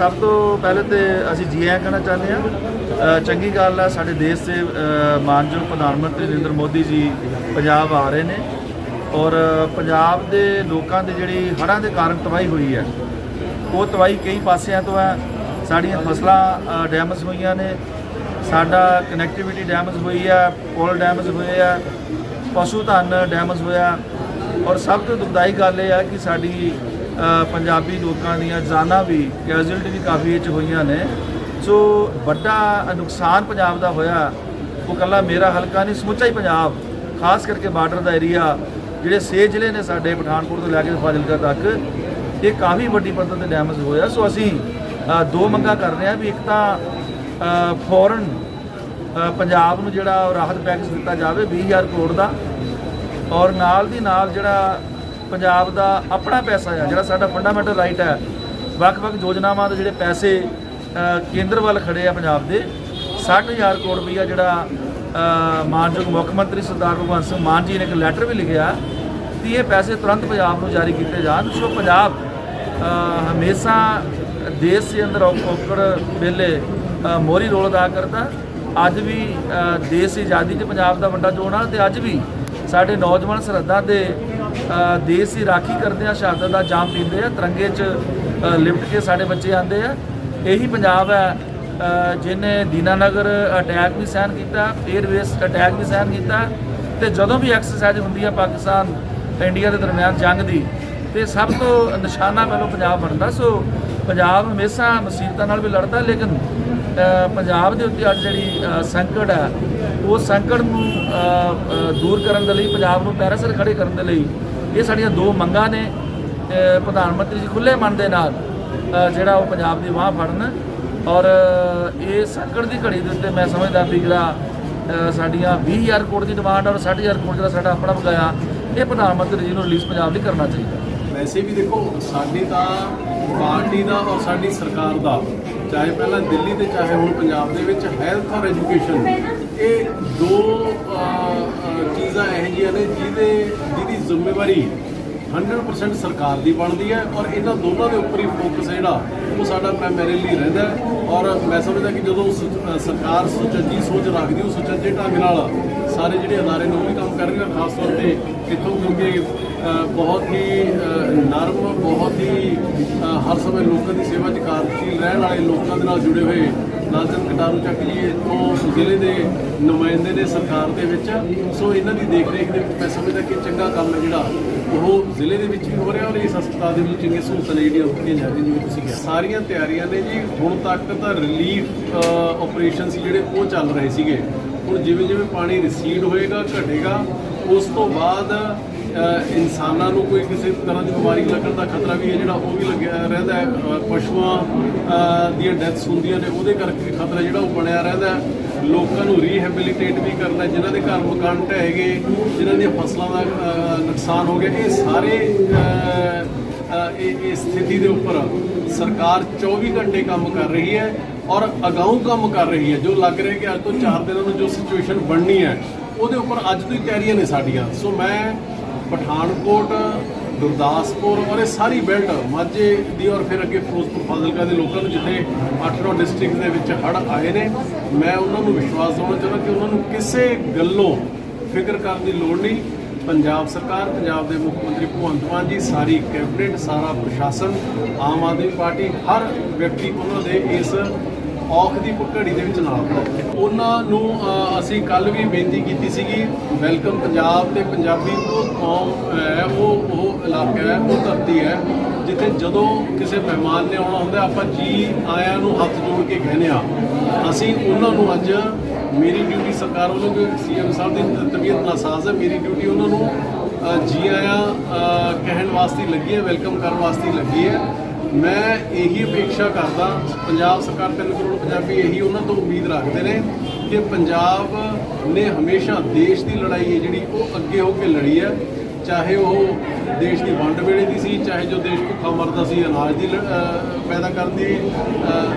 ਸਭ ਤੋਂ ਪਹਿਲੇ ਤੇ ਅਸੀਂ ਜੀ ਆਇਆਂ ਕਹਿਣਾ ਚਾਹੁੰਦੇ ਹਾਂ ਚੰਗੀ ਗੱਲ ਆ ਸਾਡੇ ਦੇਸ਼ ਦੇ ਅ, ਮਾਨਯੋਗ ਪ੍ਰਧਾਨ ਮੰਤਰੀ ਨਰਿੰਦਰ ਮੋਦੀ ਜੀ ਪੰਜਾਬ ਆ ਰਹੇ ਨੇ ਔਰ ਪੰਜਾਬ ਦੇ ਲੋਕਾਂ ਦੀ ਜਿਹੜੀ ਹੜ੍ਹਾਂ ਦੇ ਕਾਰਨ ਤਬਾਹੀ ਹੋਈ ਹੈ ਉਹ ਤਬਾਹੀ ਕਈ ਪਾਸਿਆਂ ਤੋਂ ਹੈ। ਸਾਡੀਆਂ ਫਸਲਾਂ ਡੈਮੇਜ ਹੋਈਆਂ ਨੇ ਸਾਡਾ ਕਨੈਕਟੀਵਿਟੀ ਡੈਮੇਜ ਹੋਈ ਹੈ ਪੁਲ ਡੈਮੇਜ ਹੋਏ ਆ ਪਸ਼ੂ ਧਨ ਡੈਮੇਜ ਹੋਇਆ ਔਰ ਸਭ ਤੋਂ ਦੁਖਦਾਈ ਗੱਲ ਇਹ ਆ ਕਿ ਸਾਡੀ ਪੰਜਾਬੀ ਲੋਕਾਂ ਦੀਆਂ ਜਾਨਾਂ ਵੀ ਕੈਜੂਅਲਟੀ ਵੀ ਕਾਫੀ ਇਹ 'ਚ ਹੋਈਆਂ ਨੇ। ਸੋ ਵੱਡਾ ਨੁਕਸਾਨ ਪੰਜਾਬ ਦਾ ਹੋਇਆ, ਉਹ ਕੱਲਾ ਮੇਰਾ ਹਲਕਾ ਨਹੀਂ, ਸਮੁੱਚਾ ਹੀ ਪੰਜਾਬ, ਖਾਸ ਕਰਕੇ ਬਾਰਡਰ ਦਾ ਏਰੀਆ ਜਿਹੜੇ ਛੇ ਜ਼ਿਲ੍ਹੇ ਨੇ ਸਾਡੇ ਪਠਾਨਕੋਟ ਤੋਂ ਲੈ ਕੇ ਫਾਜ਼ਿਲਕਾ ਤੱਕ, ਇਹ ਕਾਫੀ ਵੱਡੀ ਪੱਧਰ ਤੇ ਡੈਮੇਜ ਹੋਇਆ। ਸੋ ਅਸੀਂ ਦੋ ਮੰਗਾਂ ਕਰ ਰਹੇ ਹਾਂ ਵੀ ਇੱਕ ਤਾਂ ਫੋਰਨ ਪੰਜਾਬ ਨੂੰ ਜਿਹੜਾ ਰਾਹਤ ਪੈਕੇਜ ਦਿੱਤਾ ਜਾਵੇ 20000 ਕਰੋੜ ਦਾ ਔਰ ਨਾਲ ਦੀ ਨਾਲ ਜਿਹੜਾ ਪੰਜਾਬ ਦਾ ਆਪਣਾ ਪੈਸਾ ਹੈ ਜਿਹੜਾ ਸਾਡਾ ਫੰਡਾਮੈਂਟਲ ਰਾਈਟ ਹੈ ਵੱਖ-ਵੱਖ ਯੋਜਨਾਵਾਂ ਦੇ ਜਿਹੜੇ ਪੈਸੇ ਕੇਂਦਰ ਵੱਲ ਖੜੇ ਆ ਪੰਜਾਬ ਦੇ 60000 ਕਰੋੜ ਰੁਪਈਆ ਜਿਹੜਾ ਮਾਨਯੋਗ ਮੁੱਖ ਮੰਤਰੀ ਸਰਦਾਰ ਭਗਵੰਤ ਸਿੰਘ ਮਾਨ ਜੀ ਨੇ ਇੱਕ ਲੈਟਰ ਵੀ ਲਿਖਿਆ ਕਿ ਇਹ ਪੈਸੇ ਤੁਰੰਤ ਪੰਜਾਬ ਨੂੰ ਜਾਰੀ ਕੀਤੇ ਜਾਣ। ਸੋ ਪੰਜਾਬ ਹਮੇਸ਼ਾ ਦੇਸ਼ ਦੇ ਅੰਦਰ ਔਕ- ਔਕੜ ਵੇਲੇ ਅ, ਮੋਹਰੀ ਰੋਲ ਅਦਾ ਕਰਦਾ। ਅੱਜ ਵੀ ਦੇਸ਼ ਦੀ ਆਜ਼ਾਦੀ 'ਚ ਪੰਜਾਬ ਦਾ ਵੱਡਾ ਜੋੜਾ ਤੇ ਅੱਜ ਵੀ ਸਾਡੇ ਨੌਜਵਾਨ ਸਰਹੱਦਾਂ ਦੇ ਦੇਸ਼ ਦੀ ਰਾਖੀ ਕਰਦੇ ਆ ਸ਼ਹਾਦਤ ਦਾ ਜਾਮ ਪੀਂਦੇ ਆ ਤਿਰੰਗੇ 'ਚ ਅ, ਲਿਪਟ ਕੇ ਸਾਡੇ ਬੱਚੇ ਆਂਦੇ ਆ। ਇਹੀ ਪੰਜਾਬ ਹੈ ਅ, ਜਿਹਨੇ ਦੀਨਾਨਗਰ ਅਟੈਕ ਵੀ ਸਹਿਨ ਕੀਤਾ 에ਅਰਵੇਸ ਅਟੈਕ ਵੀ ਸਹਿਨ ਕੀਤਾ ਤੇ ਜਦੋਂ ਵੀ ਐਕਸਰਸਾਈਜ਼ ਹੁੰਦੀ ਹੈ ਪਾਕਿਸਤਾਨ ਇੰਡੀਆ ਦੇ ਦਰਮਿਆਨ ਜੰਗ ਦੀ ਤੇ ਸਭ ਤੋਂ ਨਿਸ਼ਾਨਾ ਮੈਨੂੰ ਪੰਜਾਬ ਬਣਦਾ। ਸੋ ਪੰਜਾਬ ਹਮੇਸ਼ਾ ਮੁਸੀਬਤਾਂ ਨਾਲ ਵੀ ਲੜਦਾ ਲੇਕਿਨ ਪੰਜਾਬ ਦੇ ਉੱਤੇ ਅੱਜ ਜਿਹੜੀ ਸੰਕਟ ਹੈ ਉਹ ਸੰਕਟ ਨੂੰ ਦੂਰ ਕਰਨ ਦੇ ਲਈ ਪੰਜਾਬ ਨੂੰ ਪੈਰਾਂ ਸਿਰ ਖੜੇ ਕਰਨ ਦੇ ਲਈ ਇਹ ਸਾਡੀਆਂ ਦੋ ਮੰਗਾਂ ਨੇ ਪ੍ਰਧਾਨ ਮੰਤਰੀ ਜੀ ਖੁੱਲੇ ਮਨ ਦੇ ਨਾਲ ਜਿਹੜਾ ਉਹ ਪੰਜਾਬ ਦੀ ਬਾਂਹ ਫੜਨ ਔਰ ਇਹ ਸੰਕਟ ਦੀ ਘੜੀ ਦੇ ਉੱਤੇ ਮੈਂ ਸਮਝਦਾ ਵੀ ਜਿਹੜਾ ਅ, ਸਾਡੀਆਂ 20000 ਕਰੋੜ ਦੀ ਡਿਮਾਂਡ ਔਰ 60000 ਕਰੋੜ ਜਿਹੜਾ ਸਾਡਾ ਆਪਣਾ ਬਕਾਇਆ ਇਹ ਪ੍ਰਧਾਨ ਮੰਤਰੀ ਜੀ ਨੂੰ ਰਿਲੀਜ਼ ਪੰਜਾਬ ਲਈ ਕਰਨਾ ਚਾਹੀਦਾ। ਵੈਸੇ ਵੀ ਦੇਖੋ ਸਾਡੀ ਤਾਂ ਪਾਰਟੀ ਦਾ ਔਰ ਸਾਡੀ ਸਰਕਾਰ ਦਾ ਚਾਹੇ ਪਹਿਲਾਂ ਦਿੱਲੀ ਤੇ ਚਾਹੇ ਹੁਣ ਪੰਜਾਬ ਦੇ ਵਿੱਚ ਹੈਲਥ ਔਰ ਐਜੂਕੇਸ਼ਨ ਇਹ ਦੋ ਚੀਜ਼ਾਂ ਇਹੋ ਜਿਹੀਆਂ ਨੇ ਜਿਹਦੇ, ਜਿਹਦੀ ਜ਼ਿੰਮੇਵਾਰੀ 100% ਸਰਕਾਰ ਦੀ ਬਣਦੀ ਹੈ ਔਰ ਇਹਨਾਂ ਦੋਨਾਂ ਦੇ ਉੱਪਰ ਹੀ ਫੋਕਸ ਜਿਹੜਾ, ਉਹ ਸਾਡਾ ਪ੍ਰਾਇਮਰੀਲੀ ਰਹਿੰਦਾ ਔਰ ਮੈਂ ਸਮਝਦਾ ਕਿ ਜਦੋਂ ਸੁਚ- ਸਰਕਾਰ ਸੁਚੱਜੀ, ਸੋਚ ਰੱਖਦੀ, ਉਹ ਸੁਚੱਜੇ ਢੰਗ ਨਾਲ ਸਾਰੇ ਜਿਹੜੇ ਅਦਾਰੇ ਨੇ ਉਹ ਵੀ ਕੰਮ ਕਰ ਖਾਸ ਤੌਰ ਤੇ ਇੱਥੋਂ ਕਿਉਂਕਿ ਬਹੁਤ ਹੀ ਨਰਮ, ਬਹੁਤ ਹੀ ਹਰ ਸਮੇਂ ਲੋਕਾਂ ਦੀ ਸੇਵਾ 'ਚ ਕਾਰਜਸ਼ੀਲ ਰਹਿਣ ਵਾਲੇ ਲੋਕਾਂ ਦੇ ਨਾਲ ਜੁੜੇ ਹੋਏ ਲਾਲਚੰਦ ਕਟਾਰੂ ਚੱਕ ਜੀ ਇੱਥੋਂ ਜ਼ਿਲ੍ਹੇ ਦੇ ਨੁਮਾਇੰਦੇ ਨੇ ਸਰਕਾਰ ਦੇ ਵਿੱਚ। ਸੋ ਇਹਨਾਂ ਦੀ ਦੇਖ ਰੇਖ ਦੇ ਵਿੱਚ ਮੈਂ ਸਮਝਦਾ ਕਿ ਚੰਗਾ ਕੰਮ ਹੈ ਜਿਹੜਾ ਉਹ ਜ਼ਿਲ੍ਹੇ ਦੇ ਵਿੱਚ ਵੀ ਹੋ ਰਿਹਾ ਔਰ ਇਸ ਹਸਪਤਾਲ ਦੇ ਵਿੱਚ ਚੰਗੀਆਂ ਸਹੂਲਤਾਂ ਨੇ ਜਿਹੜੀਆਂ ਉੱਠੀਆਂ ਜਾ ਰਹੀਆਂ ਜਿਵੇਂ ਤੁਸੀਂ ਕਿਹਾ। ਸਾਰੀਆਂ ਤਿਆਰੀਆਂ ਨੇ ਜੀ, ਹੁਣ ਤੱਕ ਤਾਂ ਰਿਲੀਫ ਆਪਰੇਸ਼ਨਸ ਜਿਹੜੇ ਉਹ ਚੱਲ ਰਹੇ ਸੀਗੇ। ਹੁਣ ਜਿਵੇਂ ਜਿਵੇਂ ਪਾਣੀ ਰਿਸੀਡ ਹੋਏਗਾ, ਘਟੇਗਾ, ਉਸ ਤੋਂ ਬਾਅਦ ਇਨਸਾਨਾਂ ਨੂੰ ਕੋਈ ਕਿਸੇ ਤਰ੍ਹਾਂ ਦੀ ਬਿਮਾਰੀ ਲੱਗਣ ਦਾ ਖਤਰਾ ਵੀ ਹੈ ਜਿਹੜਾ ਉਹ ਵੀ ਲੱਗਿਆ ਰਹਿੰਦਾ ਹੈ। ਪਸ਼ੂਆਂ ਦੀਆਂ ਡੈਥਸ ਹੁੰਦੀਆਂ ਨੇ, ਉਹਦੇ ਕਰਕੇ ਵੀ ਖਤਰਾ ਜਿਹੜਾ ਉਹ ਬਣਿਆ ਰਹਿੰਦਾ ਲੋਕਾਂ ਨੂੰ ਰੀਹੈਬਿਲਿਟੇਟ ਵੀ ਕਰਨਾ ਜਿਨ੍ਹਾਂ ਦੇ ਘਰ ਮਕਾਨ ਢਹਿ ਗਏ, ਜਿਨ੍ਹਾਂ ਦੀਆਂ ਫਸਲਾਂ ਦਾ ਨੁਕਸਾਨ ਹੋ ਗਿਆ, ਇਹ ਸਾਰੇ ਇਹ ਇਸ ਸਥਿਤੀ ਦੇ ਉੱਪਰ ਸਰਕਾਰ 24 ਘੰਟੇ ਕੰਮ ਕਰ ਰਹੀ ਹੈ ਔਰ ਅਗਾਊਂ ਕੰਮ ਕਰ ਰਹੀ ਹੈ। ਜੋ ਲੱਗ ਰਿਹਾ ਕਿ ਅੱਜ ਤੋਂ 4 ਦਿਨਾਂ ਨੂੰ ਜੋ ਸਿਚੁਏਸ਼ਨ ਬਣਨੀ ਹੈ, ਉਹਦੇ ਉੱਪਰ ਅੱਜ ਤੋਂ ਹੀ ਤਿਆਰੀਆਂ ਨੇ ਸਾਡੀਆਂ। ਸੋ ਮੈਂ ਪਠਾਨਕੋਟ, ਗੁਰਦਾਸਪੁਰ, ਔਰ ਇਹ ਸਾਰੀ ਬੈਲਟ ਮਾਝੇ ਦੀ ਔਰ ਫਿਰ ਅੱਗੇ ਫਿਰੋਜ਼ਪੁਰ, ਫਾਜ਼ਿਲਕਾ ਦੇ ਲੋਕਾਂ ਨੂੰ ਜਿੱਥੇ 8-9 ਡਿਸਟ੍ਰਿਕਟ ਦੇ ਵਿੱਚ ਹੜ੍ਹ ਆਏ ਨੇ, ਮੈਂ ਉਹਨਾਂ ਨੂੰ ਵਿਸ਼ਵਾਸ ਦਿਵਾਉਣਾ ਚਾਹੁੰਦਾ ਕਿ ਉਹਨਾਂ ਨੂੰ ਕਿਸੇ ਗੱਲੋਂ ਫਿਕਰ ਕਰਨ ਦੀ ਲੋੜ ਨਹੀਂ। ਪੰਜਾਬ ਸਰਕਾਰ, ਪੰਜਾਬ ਦੇ ਮੁੱਖ ਮੰਤਰੀ ਭਗਵੰਤ ਮਾਨ ਜੀ, ਸਾਰੀ ਕੈਬਨਿਟ ਸਾਰਾ ਪ੍ਰਸ਼ਾਸਨ, ਆਮ ਆਦਮੀ ਪਾਰਟੀ, ਹਰ ਵਿਅਕਤੀ ਉਹਨਾਂ ਦੇ ਇਸ ਔਖ ਦੀ ਘੜੀ ਦੇ ਵਿੱਚ ਨਾਲ ਉਹਨਾਂ ਨੂੰ ਅਸੀਂ ਕੱਲ ਵੀ ਬੇਨਤੀ ਕੀਤੀ ਸੀਗੀ, ਵੈਲਕਮ ਪੰਜਾਬ ਤੇ ਪੰਜਾਬੀ ਉਹ ਕੌਮ ਹੈ, ਉਹ ਉਹ ਇਲਾਕਾ ਹੈ, ਉਹ ਧਰਤੀ ਹੈ, ਜਿੱਥੇ ਜਦੋਂ ਕਿਸੇ ਮਹਿਮਾਨ ਨੇ ਆਉਣਾ ਹੁੰਦਾ, ਆਪਾਂ ਜੀ ਆਇਆਂ ਨੂੰ ਹੱਥ ਜੋੜ ਕੇ ਕਹਿੰਦੇ ਆ ਅਸੀਂ ਉਹਨਾਂ ਨੂੰ ਅੱਜ ਮੇਰੀ ਡਿਊਟੀ ਸਰਕਾਰ ਵੱਲੋਂ ਕਿ ਸੀਐਮ ਸਾਹਿਬ ਦੀ ਤਬੀਅਤ ਨਾਸਾਜ਼ ਹੈ, ਮੇਰੀ ਡਿਊਟੀ ਉਹਨਾਂ ਨੂੰ ਜੀ ਆਇਆਂ ਕਹਿਣ ਵਾਸਤੇ ਲੱਗੀ ਹੈ, ਵੈਲਕਮ ਕਰਨ ਵਾਸਤੇ ਲੱਗੀ ਹੈ। ਮੈਂ ਇਹੀ ਅਪੇક્ષਾ ਕਰਦਾ, ਪੰਜਾਬ ਸਰਕਾਰ 3 ਕਰੋੜ ਪੰਜਾਬੀ ਇਹੀ ਉਹਨਾਂ ਤੋਂ ਉਮੀਦ ਰੱਖਦੇ ਨੇ ਕਿ ਪੰਜਾਬ ਨੇ ਹਮੇਸ਼ਾ ਦੇਸ਼ ਦੀ ਲੜਾਈ ਹੈ ਜਿਹੜੀ ਉਹ ਅੱਗੇ ਹੋ ਕੇ ਲੜੀ ਹੈ ਚਾਹੇ ਉਹ ਦੇਸ਼ ਦੀ ਵੰਡ ਵੇਲੇ ਦੀ ਸੀ, ਚਾਹੇ ਜੋ ਦੇਸ਼ ਭੁੱਖਾ ਮਰਦਾ ਸੀ, ਅਨਾਜ ਦੀ ਲ- ਪੈਦਾ ਕਰਨ ਦੀ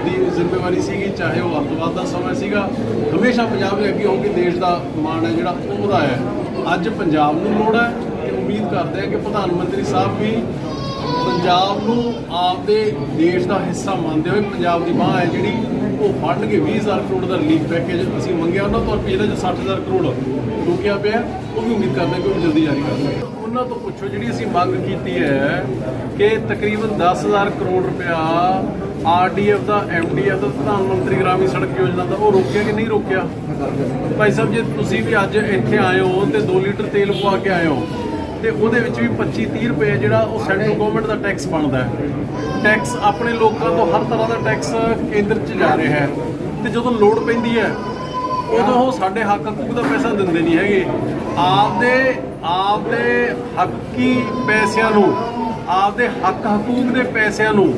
ਦੀ ਜ਼ਿੰਮੇਵਾਰੀ ਸੀਗੀ, ਚਾਹੇ ਉਹ ਅੱਤਵਾਦ ਦਾ ਸਮਾਂ ਸੀਗਾ ਹਮੇਸ਼ਾ ਪੰਜਾਬ ਦੇ ਅੱਗੇ ਹੋ ਕੇ ਦੇਸ਼ ਦਾ ਮਾਣ ਹੈ ਜਿਹੜਾ ਉਹਦਾ ਹੈ। ਅੱਜ ਪੰਜਾਬ ਨੂੰ ਲੋੜ ਹੈ ਕਿ ਉਮੀਦ ਕਰਦੇ ਹਾਂ ਕਿ ਪ੍ਰਧਾਨ ਮੰਤਰੀ ਸਾਹਿਬ ਵੀ ਪੰਜਾਬ ਨੂੰ ਆਪਦੇ ਦੇਸ਼ ਦਾ ਹਿੱਸਾ ਮੰਨਦੇ ਹੋਏ ਪੰਜਾਬ ਦੀ ਬਾਹ ਹੈ ਜਿਹੜੀ ਉਹ ਫੜਨਗੇ 20000 ਕਰੋੜ ਦਾ ਰਿਲੀਫ ਪੈਕੇਜ ਅਸੀਂ ਮੰਗਿਆ, ਉਹਨਾਂ ਤੋਂ ਪਿਛਲੇ ਚ 60000 ਕਰੋੜ ਰੁਕਿਆ ਪਿਆ, ਉਹ ਵੀ ਉਮੀਦ ਕਰਦੇ ਕਿ ਉਹ ਜਲਦੀ ਜਾਰੀ ਕਰ ਦੇਣ ਉਹਨਾਂ ਤੋਂ ਪੁੱਛੋ, ਜਿਹੜੀ ਅਸੀਂ ਮੰਗ ਕੀਤੀ ਹੈ ਕਿ ਤਕਰੀਬਨ 10000 ਕਰੋੜ ਰੁਪਇਆ ਆਰਡੀਐਫ ਦਾ ਐਮਡੀਐਫ ਦਾ, ਪ੍ਰਧਾਨ ਮੰਤਰੀ ਗ੍ਰਾਮੀ ਸੜਕ ਯੋਜਨਾ ਦਾ, ਉਹ ਰੋਕਿਆ ਕਿ ਨਹੀਂ ਰੋਕਿਆ? ਭਾਈ ਸਾਹਿਬ, ਜੇ ਤੁਸੀਂ ਵੀ ਅੱਜ ਇੱਥੇ ਆਏ ਹੋ ਤੇ 2 ਲੀਟਰ ਤੇਲ ਪਵਾ ਕੇ ਆਏ ਹੋ ਤੇ ਉਹਦੇ ਵਿੱਚ ਵੀ 25 30 ਰੁਪਏ ਜਿਹੜਾ ਉਹ ਸੈਂਟਰਲ ਗਵਰਨਮੈਂਟ ਦਾ ਟੈਕਸ ਬਣਦਾ ਹੈ। ਟੈਕਸ ਆਪਣੇ ਲੋਕਾਂ ਤੋਂ ਹਰ ਤਰ੍ਹਾਂ ਦਾ ਟੈਕਸ ਕੇਂਦਰ 'ਚ ਜਾ ਰਿਹਾ ਹੈ। ਤੇ ਜਦੋਂ ਲੋੜ ਪੈਂਦੀ ਹੈ ਉਦੋਂ ਉਹ ਸਾਡੇ ਹੱਕ ਹਕੂਕ ਦਾ ਪੈਸਾ ਦਿੰਦੇ ਨਹੀਂ ਹੈਗੇ। ਆਪਦੇ ਆਪਦੇ ਹੱਕੀ ਪੈਸਿਆਂ ਨੂੰ ਆਪਦੇ ਹੱਕ ਹਕੂਕ ਦੇ ਪੈਸਿਆਂ ਨੂੰ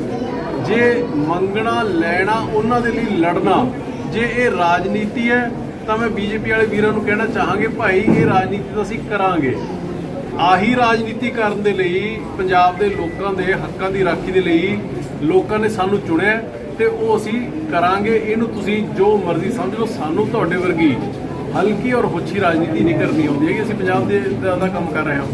ਜੇ ਮੰਗਣਾ ਲੈਣਾ ਉਹਨਾਂ ਦੇ ਲਈ ਲੜਨਾ ਜੇ ਇਹ ਰਾਜਨੀਤੀ ਹੈ ਤਾਂ ਮੈਂ ਬੀਜੇਪੀ ਵਾਲੇ ਵੀਰਾਂ ਨੂੰ ਕਹਿਣਾ ਚਾਹਾਂਗੇ ਭਾਈ ਇਹ ਰਾਜਨੀਤੀ ਤਾਂ ਅਸੀਂ ਕਰਾਂਗੇ। ਆਹੀ ਰਾਜਨੀਤੀ ਕਰਨ ਦੇ ਲਈ, ਪੰਜਾਬ ਦੇ ਲੋਕਾਂ ਦੇ ਹੱਕਾਂ ਦੀ ਰਾਖੀ ਦੇ ਲਈ ਲੋਕਾਂ ਨੇ ਸਾਨੂੰ ਚੁਣਿਆ ਤੇ ਉਹ ਅਸੀਂ ਕਰਾਂਗੇ। ਇਹਨੂੰ ਤੁਸੀਂ ਜੋ ਮਰਜ਼ੀ ਸਮਝ ਲਓ, ਸਾਨੂੰ ਤੁਹਾਡੇ ਵਰਗੀ ਹਲਕੀ ਔਰ ਹੋਛੀ ਰਾਜਨੀਤੀ ਨਹੀਂ ਕਰਨੀ ਆਉਂਦੀ ਹੈਗੀ। ਅਸੀਂ ਪੰਜਾਬ ਦੇ ਦਾ ਕੰਮ ਕਰ ਰਹੇ ਹਾਂ।